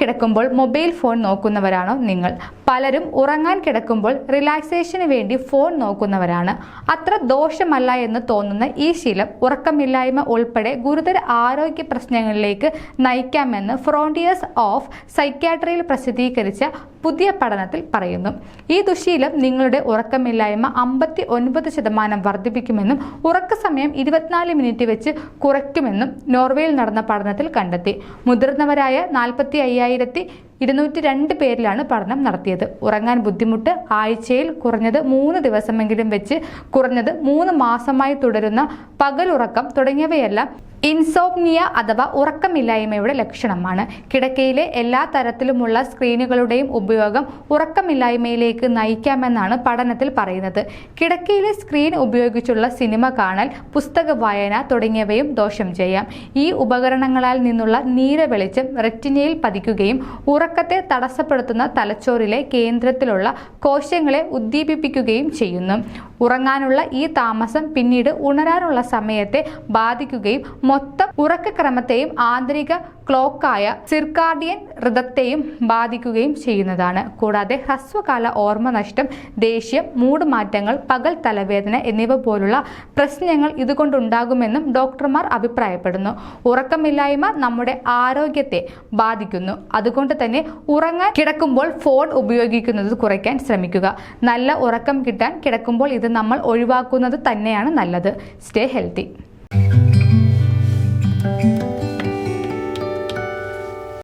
കിടക്കുമ്പോൾ mobile phone നോക്കുന്നവരാണോ നിങ്ങൾ? പലരും ഉറങ്ങാൻ കിടക്കുമ്പോൾ റിലാക്സേഷന് വേണ്ടി ഫോൺ നോക്കുന്നവരാണ്. അത്ര ദോഷമല്ല എന്ന് തോന്നുന്ന ഈ ശീലം ഉറക്കമില്ലായ്മ ഉൾപ്പെടെ ഗുരുതര ആരോഗ്യ പ്രശ്നങ്ങളിലേക്ക് നയിക്കാമെന്ന് ഫ്രോണ്ടിയേഴ്സ് ഓഫ് സൈക്യാട്രിയിൽ പ്രസിദ്ധീകരിച്ച പുതിയ പഠനത്തിൽ പറയുന്നു. ഈ ദുശീലം നിങ്ങളുടെ ഉറക്കമില്ലായ്മ അമ്പത്തി ഒൻപത് ശതമാനം വർദ്ധിപ്പിക്കുമെന്നും ഉറക്ക സമയം ഇരുപത്തിനാല് മിനിറ്റ് വെച്ച് കുറയ്ക്കുമെന്നും നോർവേയിൽ നടന്ന പഠനത്തിൽ കണ്ടെത്തി. മുതിർന്നവരായ നാൽപ്പത്തി അയ്യായിരത്തി ഇരുന്നൂറ്റി രണ്ട് പേരിലാണ് പഠനം നടത്തിയത്. ഉറങ്ങാൻ ബുദ്ധിമുട്ട് ആഴ്ചയിൽ കുറഞ്ഞത് മൂന്ന് ദിവസമെങ്കിലും വെച്ച് കുറഞ്ഞത് മൂന്ന് മാസമായി തുടരുന്ന പകലുറക്കം തുടങ്ങിയവയെല്ലാം ഇൻസോപ്നിയ അഥവാ ഉറക്കമില്ലായ്മയുടെ ലക്ഷണമാണ്. കിടക്കയിലെ എല്ലാ തരത്തിലുമുള്ള സ്ക്രീനുകളുടെയും ഉപയോഗം ഉറക്കമില്ലായ്മയിലേക്ക് നയിക്കാമെന്നാണ് പഠനത്തിൽ പറയുന്നത്. കിടക്കയിലെ സ്ക്രീൻ ഉപയോഗിച്ചുള്ള സിനിമ കാണൽ പുസ്തക വായന തുടങ്ങിയവയും ദോഷം ചെയ്യാം. ഈ ഉപകരണങ്ങളാൽ നിന്നുള്ള നീല വെളിച്ചം റെറ്റിനയിൽ പതിക്കുകയും ഉറക്കത്തെ തടസ്സപ്പെടുത്തുന്ന തലച്ചോറിലെ കേന്ദ്രത്തിലുള്ള കോശങ്ങളെ ഉദ്ദീപിപ്പിക്കുകയും ചെയ്യുന്നു. ഉറങ്ങാനുള്ള ഈ താമസം പിന്നീട് ഉണരാനുള്ള സമയത്തെ ബാധിക്കുകയും മൊത്തം ഉറക്കക്രമത്തെയും ആന്തരിക ക്ലോക്കായ സിർക്കാർഡിയൻ ഹൃദത്തെയും ബാധിക്കുകയും ചെയ്യുന്നതാണ്. കൂടാതെ ഹ്രസ്വകാല ഓർമ്മ നഷ്ടം ദേഷ്യം മൂഡ് മാറ്റങ്ങൾ പകൽ തലവേദന എന്നിവ പോലുള്ള പ്രശ്നങ്ങൾ ഇതുകൊണ്ടുണ്ടാകുമെന്നും ഡോക്ടർമാർ അഭിപ്രായപ്പെടുന്നു. ഉറക്കമില്ലായ്മ നമ്മുടെ ആരോഗ്യത്തെ ബാധിക്കുന്നു. അതുകൊണ്ട് തന്നെ ഉറങ്ങാൻ കിടക്കുമ്പോൾ ഫോൺ ഉപയോഗിക്കുന്നത് കുറയ്ക്കാൻ ശ്രമിക്കുക. നല്ല ഉറക്കം കിട്ടാൻ കിടക്കുമ്പോൾ ഇത് നമ്മൾ ഒഴിവാക്കുന്നത് തന്നെയാണ് നല്ലത്. Stay healthy.